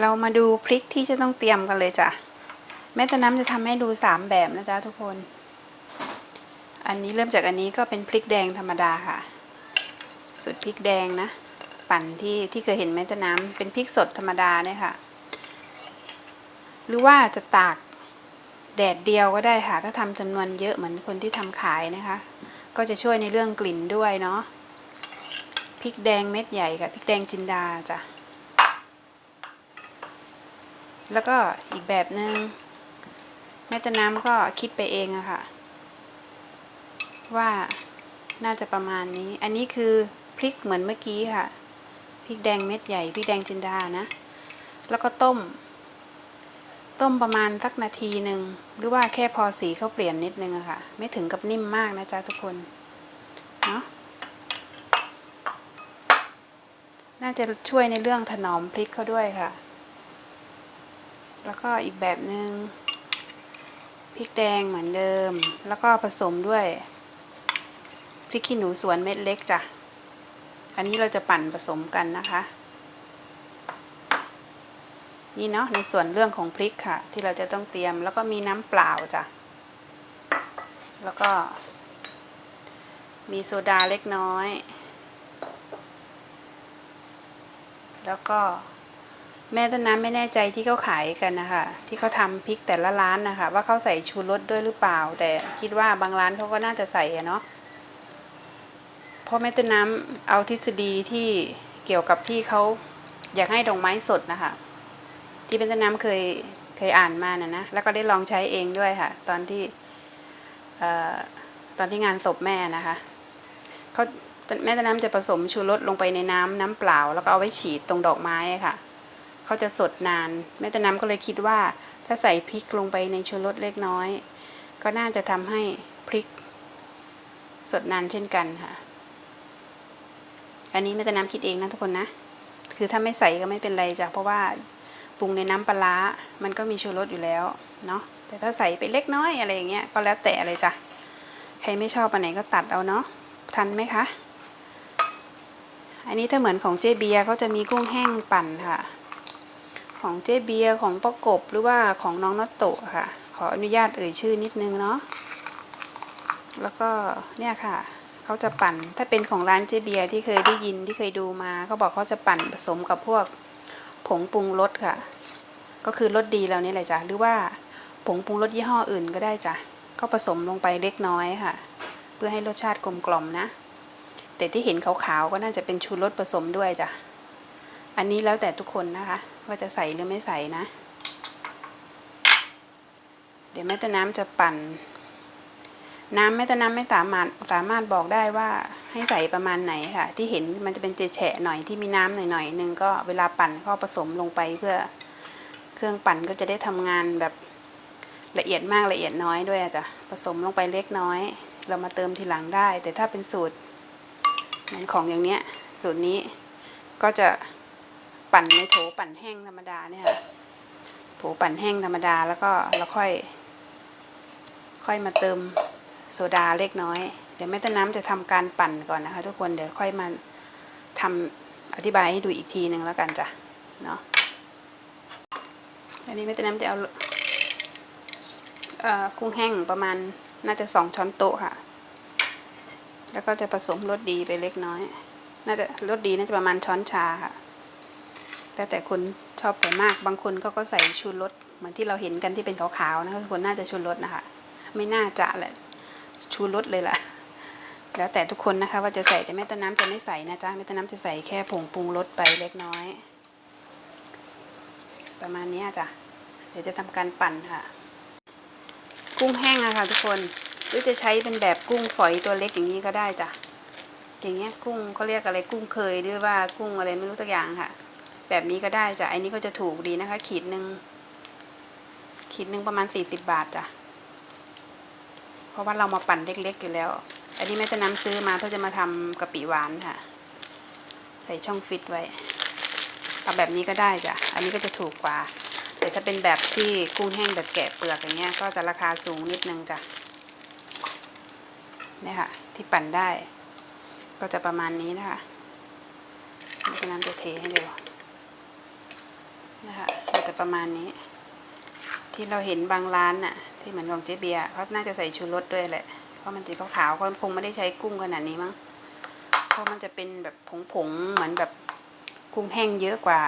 เรามาดูพริกที่จะต้องเตรียมกันเลยจ้ะแม่ตะน้ำจะทำให้ดูสามแบบนะจ๊ะทุกคน อันนี้เริ่มจากอันนี้ก็เป็นพริกแดงธรรมดาค่ะสูตรพริกแดงนะ ปั่นที่ที่เคยเห็นแม่ตะน้ำเป็นพริกสดธรรมดาเนี่ยค่ะ หรือว่าจะตากแดดเดียวก็ได้ค่ะ ถ้าทำจำนวนเยอะเหมือนคนที่ทำขายนะคะ ก็จะช่วยในเรื่องกลิ่นด้วยเนาะพริกแดงเม็ดใหญ่กับพริกแดงจินดาจ้ะ แล้วก็อีกแบบหนึง่งแม่ตะน้ำก็คิดไปเองอะค่ะ ว่าน่าจะประมาณนี้ อันนี้คือพริกเหมือนเมื่อกี้ค่ะ พริกแดงเม็ดใหญ่ พริกแดงจินดานะ แล้วก็ต้ม ต้มประมาณสักนาทีหนึ่ง หรือว่าแค่พอสีเขาเปลี่ยนนิดนึงอะค่ะ ไม่ถึงกับนิ่มมากนะจ๊ะทุกคน เนาะน่าจะช่วยในเรื่องถนอมพริกเขาด้วยค่ะ แล้วก็อีกแบบหนึง่งพริกแดงเหมือนเดิม แล้วก็ผสมด้วยพริกขี้หนูสวนเม็ดเล็กจ้ะ อันนี้เราจะปั่นผสมกันนะคะ นี่เนาะในส่วนเรื่องของพริกค่ะ ที่เราจะต้องเตรียมแล้วก็มีน้ำเปล่าจ้ะ แล้วก็ มีโซดาเล็กน้อย แล้วก็ แม่ต้นน้ำไม่แน่ใจที่เขาขายกันนะคะที่เขาทำพริกแต่ละร้านนะคะ ว่าเขาใส่ชูรสด้วยหรือเปล่า แต่คิดว่าบางร้านเขาก็น่าจะใส่เนาะเพราะแม่ต้นน้ำเอาทฤษฎีที่เกี่ยวกับที่เขาอยากให้ดอกไม้สดนะคะ ที่แม่ต้นน้ำเคยเคยอ่านมานะนะแล้วก็ได้ลองใช้เองด้วยค่ะ ตอนที่อตอนที่งานศพแม่นะคะเขาแม่ตะน้ำจะผสมชูรสลงไปในน้ำน้ำเปล่า แล้วก็เอาไว้ฉีดตรงดอกไม้ค่ะ เขาจะสดนาน แม่ตะน้ำก็เลยคิดว่า ถ้าใส่พริกลงไปในชูรสเล็กน้อย ก็น่าจะทำให้พริก สดนานเช่นกันค่ะ อันนี้แม่ตะน้ำคิดเองนะทุกคนนะ คือถ้าไม่ใส่ก็ไม่เป็นไรจ้ะเพราะว่าปรุงในน้ำปลาร้ามันก็มีชูรสอยู่แล้วเนาะ แต่ถ้าใส่ไปเล็กน้อยอะไรอย่างเงี้ยก็แล้วแต่เลยจ้ะ ใครไม่ชอบอันไหนก็ตัดเอาเนาะ ทันไหมคะ อันนี้ถ้าเหมือนของเจเบียเขาจะมีกุ้งแห้งปั่นค่ะ ของเจเบียของประกบหรือว่าของน้องนอตโตะค่ะ ขออนุญาตเอ่ยชื่อนิดนึงเนาะแล้วก็เนี่ยค่ะเขาจะปั่นถ้าเป็นของร้านเจเบียที่เคยได้ยินที่เคยดูมาเขาบอกเขาจะปั่นผสมกับพวกผงปรุงรสค่ะ ก็คือรสดีแล้วนี่แหละจ้ะหรือว่าผงปรุงรสยี่ห้ออื่นก็ได้จ้ะก็ผสมลงไปเล็กน้อยค่ะ เพื่อให้รสชาติกลมกล่อมนะ แต่ที่เห็นขาวๆก็น่าจะเป็นชูรสผสมด้วยจ้ะ อันนี้แล้วแต่ทุกคนนะคะ ว่าจะใส่หรือไม่ใส่นะ เดี๋ยวแม่ตะน้ำจะปั่น น้ำแม่ตะน้ำไม่สามารถสามารถบอกได้ว่าให้ใส่ประมาณไหนค่ะ ที่เห็นมันจะเป็นเจแฉะหน่อยที่มีน้ำหน่อยๆหนึ่งก็เวลาปั่นก็ผสมลงไปเพื่อเครื่องปั่นก็จะได้ทำงานแบบละเอียดมากละเอียดน้อยด้วยอะจ้ะผสมลงไปเล็กน้อย เรามาเติมทีหลังได้ แต่ถ้าเป็นสูตรเหมือนของอย่างเนี้ยสูตรนี้ก็จะ ปั่นในโถปั่นแห้งธรรมดาเนี่ยค่ะโถปั่นแห้งธรรมดาแล้วก็เราค่อย ค่อยมาเติมโซดาเล็กน้อย เดี๋ยวแม่ต้นน้ำจะทำการปั่นก่อนนะคะ ทุกคนเดี๋ยวค่อยมาทำอธิบายให้ดูอีกทีหนึ่งแล้วกันจ้ะเนาะอันนี้แม่ต้นน้ำจะเอาเอ่อกุ้งแห้งประมาณน่าจะสองช้อนโต๊ะค่ะ แล้วก็จะผสมรสดีไปเล็กน้อย น่าจะรสดีน่าจะประมาณช้อนชาค่ะ แล้วแต่คนชอบใส่มาก บางคนก็ก็ใส่ชูรสเหมือนที่เราเห็นกันที่เป็นขาวๆนะคะคนน่าจะชูรสนะคะ ไม่น่าจะแหละชูรสเลยล่ะ แล้วแต่ทุกคนนะคะว่าจะใส่แต่แม่ต้นน้ำจะไม่ใส่นะจ๊ะแม่ต้นน้ำจะใส่แค่ผงปรุงรสไปเล็กน้อย ประมาณนี้จ้ะเดี๋ยวจะทำการปั่นค่ะ กุ้งแห้งอะค่ะทุกคนหรือจะใช้เป็นแบบกุ้งฝอยตัวเล็กอย่างนี้ก็ได้จ้ะอย่างเงี้ยกุ้งเขาเรียกอะไรกุ้งเคยหรือว่ากุ้งอะไรไม่รู้ตัวอย่างค่ะ แบบนี้ก็ได้จ้ะไอันนี้ก็จะถูกดีนะคะ ขีดหนึ่งขีดหนึ่งประมาณสี่สิบบาทจ้ะเพราะว่าเรามาปั่นเล็กๆอยู่แล้ว อันนี้แม่จะน้ำซื้อมาเพื่อจะมาทำกะปิหวานค่ะ ใส่ช่องฟิตไว้เอาแบบนี้ก็ได้จ้ะ อันนี้ก็จะถูกกว่า แต่ถ้าเป็นแบบที่กุ้งแห้งแบบแกะเปลือกอย่างเงี้ย ก็จะราคาสูงนิดนึงจ้ะเนี่ยค่ะ ที่ปั่นได้ ก็จะประมาณนี้นะคะนี่ก็น้ำจะเทให้ดู นะคะมันจะประมาณนี้ ที่เราเห็นบางร้านน่ะ ที่เหมือนของเจ๊เบียร์เขาน่าจะใส่ชูรสด้วยแหละ เพราะมันสีขาวๆเขาคงไม่ได้ใช้กุ้งขนาดนี้มั้ง เพราะมันจะเป็นแบบผงๆเหมือนแบบกุ้งแห้งเยอะกว่า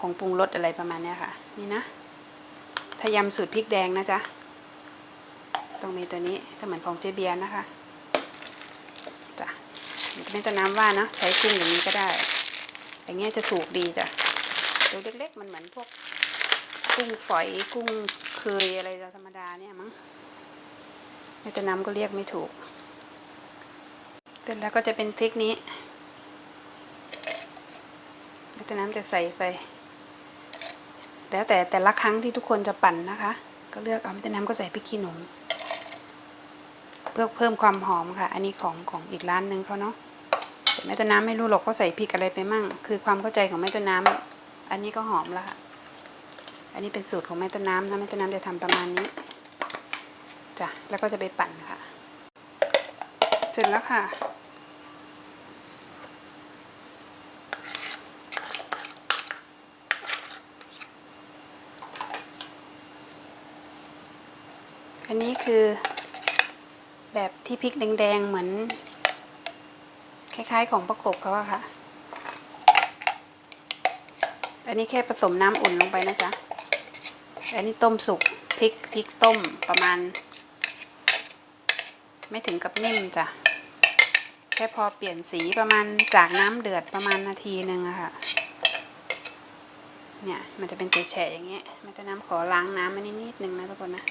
ผงปรุงรสอะไรประมาณเนี้ยค่ะ นี่นะถ้ายำสูตรพริกแดงนะจ๊ะต้องมีตัวนี้ถ้าเหมือนของเจเบียร์นะคะจ้ะไม่ต้น้ำว่านะใช้กุ้งอย่างนี้ก็ได้ อย่างเงี้ยจะถูกดีจ้ะ ตัวเล็กๆ มันเหมือนพวกกุ้งฝอยกุ้งเคยอะไรธรรมดาเนี่ยมั้งไม่ต้องน้ำก็เรียกไม่ถูกเสร็จแล้วก็จะเป็นพริกนี้แล้วจากน้ำจะใส่ไป แล้วแต่แต่ละครั้งที่ทุกคนจะปั่นนะคะ ก็เลือกเอาแต่น้ำก็ใส่พริกขี้หนูเพื่อเพิ่มความหอมค่ะ อันนี้ของของอีกร้านหนึ่งเขาเนาะแต่แม่ต้นน้ำไม่รู้หรอกเขาใส่พริกอะไรไปมั่ง คือความเข้าใจของแม่ต้นน้ำ อันนี้ก็หอมแล้วค่ะ อันนี้เป็นสูตรของแม่ต้นน้ำนะแม่ต้นน้ำจะทำประมาณนี้จ้ะแล้วก็จะไปปั่นค่ะเสร็จแล้วค่ะ อันนี้คือแบบที่พริกแดงๆ เหมือน คล้ายๆของประกบเขาอะค่ะ อันนี้แค่ผสมน้ำอุ่นลงไปนะจ๊ะ อันนี้ต้มสุกพริกพริกต้มประมาณ ไม่ถึงกับนิ่มจ้ะ แค่พอเปลี่ยนสีประมาณจากน้ำเดือดประมาณนาทีหนึ่งอะค่ะ เนี่ยมันจะเป็นแฉะอย่างเงี้ย มันจะน้ำขอล้างน้ำมันนิดนึงนะทุกคนนะ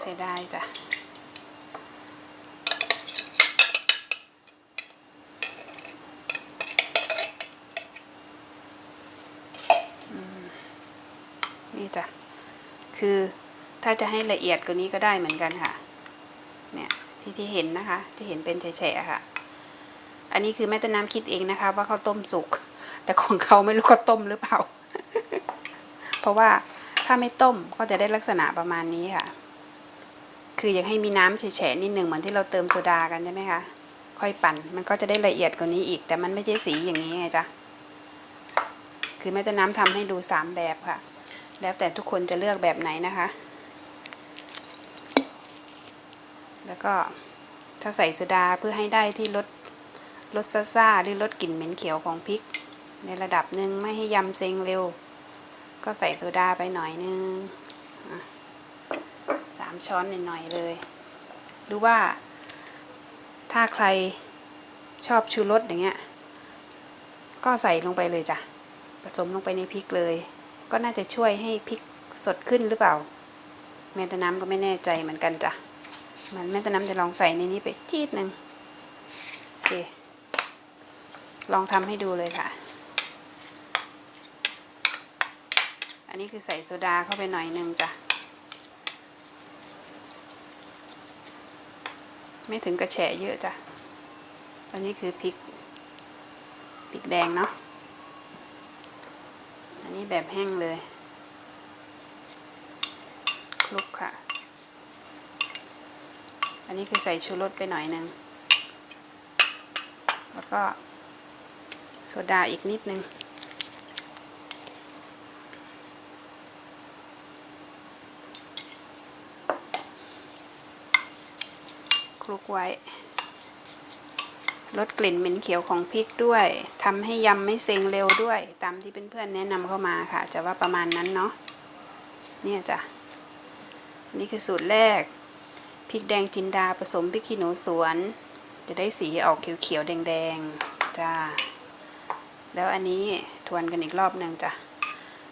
เสียดายจ้ะ จ้ะ คือถ้าจะให้ละเอียดกว่านี้ก็ได้เหมือนกันค่ะ เนี่ยที่ที่เห็นนะคะ ที่เห็นเป็นแฉะค่ะ อันนี้คือแม่ต้นน้ำคิดเองนะคะ ว่าเขาต้มสุก แต่ของเขาไม่รู้เขาต้มหรือเปล่า เพราะว่าถ้าไม่ต้มก็จะได้ลักษณะประมาณนี้ค่ะ คืออยากให้มีน้ำแฉะนิดหนึ่งเหมือนที่เราเติมโซดากันใช่ไหมคะ ค่อยปั่น มันก็จะได้ละเอียดกว่านี้อีก แต่มันไม่ใช่สีอย่างนี้ไงจ๊ะคือแม่ต้นน้ำทำให้ดูสามแบบค่ะ แล้วแต่ทุกคนจะเลือกแบบไหนนะคะ แล้วก็ถ้าใส่โซดาเพื่อให้ได้ที่ลดลดซ่าๆหรือลดกลิ่นเหม็นเขียวของพริก ในระดับหนึ่งไม่ให้ยำเซ็งเร็ว ก็ใส่โซดาไปหน่อยนึงอะสามช้อนหน่อยๆเลย หรือว่าถ้าใครชอบชูรสอย่างเงี้ย ก็ใส่ลงไปเลยจ้ะ ผสมลงไปในพริกเลย ก็น่าจะช่วยให้พริกสดขึ้นหรือเปล่า แม่ตะน้ำก็ไม่แน่ใจเหมือนกันจ้ะมันแม่ตะน้ำจะลองใส่ในนี้ไปจีดหนึ่งโอเค ลองทำให้ดูเลยค่ะ อันนี้คือใส่โซดาเข้าไปหน่อยหนึ่งจ้ะไม่ถึงกระแฉะเยอะจ้ะอันนี้คือพริกพริกแดงเนาะ นี้แบบแห้งเลยคลุกค่ะ อันนี้คือใส่ชูรสไปหน่อยหนึ่ง แล้วก็โซดาอีกนิดนึงคลุกไว้ ลดกลิ่นเหม็นเขียวของพริกด้วยทำให้ยำไม่เซ็งเร็วด้วย ตามที่เพื่อนๆแนะนำเข้ามาค่ะ จะว่าประมาณนั้นเนาะเนี่ยจ้ะนี่คือสูตรแรกพริกแดงจินดาผสมพริกขี้หนูสวน จะได้สีออกเขียวๆแดงๆจ้าแล้วอันนี้ทวนกันอีกรอบหนึ่งจ้ะ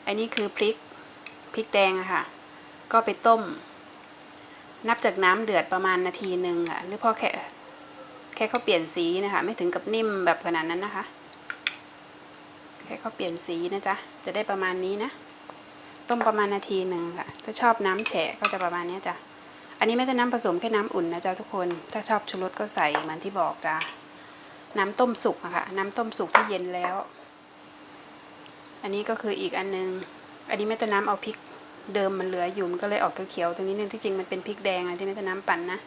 อันนี้คือพริกพริกแดงอะค่ะ ก็ไปต้ม นับจากน้ำเดือดประมาณนาทีหนึ่งอะหรือพอแค่ แค่เขาเปลี่ยนสีนะคะ ไม่ถึงกับนิ่มแบบขนาดนั้นนะคะ แค่เขาเปลี่ยนสีนะจ๊ะ จะได้ประมาณนี้นะ ต้มประมาณนาทีหนึ่งค่ะ ถ้าชอบน้ำแฉะก็จะประมาณนี้จ้ะ อันนี้ไม่ได้น้ำผสมแค่น้ำอุ่นนะจ๊ะทุกคน ถ้าชอบชูรสก็ใส่เหมือนที่บอกจ้ะ น้ำต้มสุกอะค่ะ น้ำต้มสุกที่เย็นแล้ว อันนี้ก็คืออีกอันนึง อันนี้แม่ต้นน้ำเอาพริกเดิมมันเหลืออยู่มันก็เลยออกเขียวๆตรงนี้นึงที่จริงมันเป็นพริกแดงอะที่แม่ต้นน้ำปั่นนะ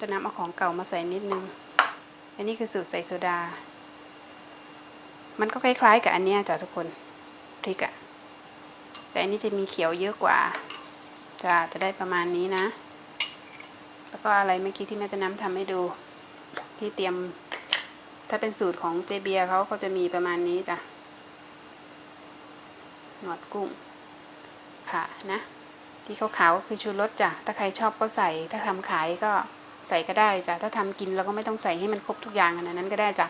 จะนำเอาของเก่ามาใส่นิดนึง อันนี้คือสูตรใส่โซดา มันก็คล้ายๆกับอันนี้จ้ะทุกคนพริกอะแต่อันนี้จะมีเขียวเยอะกว่าจะจะได้ประมาณนี้นะ แล้วก็อะไรเมื่อกี้ที่แม่ตะน้ำทำให้ดู ที่เตรียม ถ้าเป็นสูตรของเจเบียเขาก็จะมีประมาณนี้จ้ะหนวดกุ้งค่ะนะ ที่ขาวๆก็คือชูรสจ้ะถ้าใครชอบก็ใส่ถ้าทำขายก็ ใส่ก็ได้จ้ะถ้าทำกินเราก็ไม่ต้องใส่ให้มันครบทุกอย่างขนาดนั้นก็ได้จ้ะ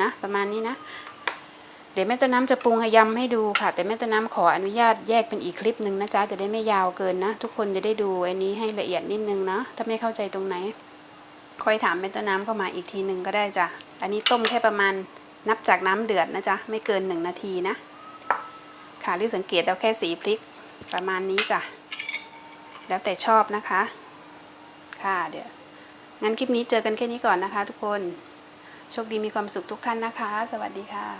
นะประมาณนี้นะ เดี๋ยวแม่ต้นน้ำจะปรุงห้ยำให้ดูค่ะ แต่แม่ต้นน้ำขออนุญาตแยกเป็นอีกคลิปหนึ่งนะจ๊ะจะได้ไม่ยาวเกินนะ ทุกคนจะได้ดูอันนี้ให้ละเอียดนิดนึงนะถ้าไม่เข้าใจตรงไหนค่อยถามแม่ต้นน้ำเข้ามาอีกทีหนึ่งก็ได้จ้ะอันนี้ต้มแค่ประมาณนับจากน้ำเดือดนะจ๊ะไม่เกินหนึ่งนาทีนะ ค่ะหรือสังเกตเอาแค่สีพริกประมาณนี้จ้ะแล้วแต่ชอบนะคะ ค่ะเดี๋ยวงั้นคลิปนี้เจอกันแค่นี้ก่อนนะคะ ทุกคน โชคดีมีความสุขทุกท่านนะคะ สวัสดีค่ะ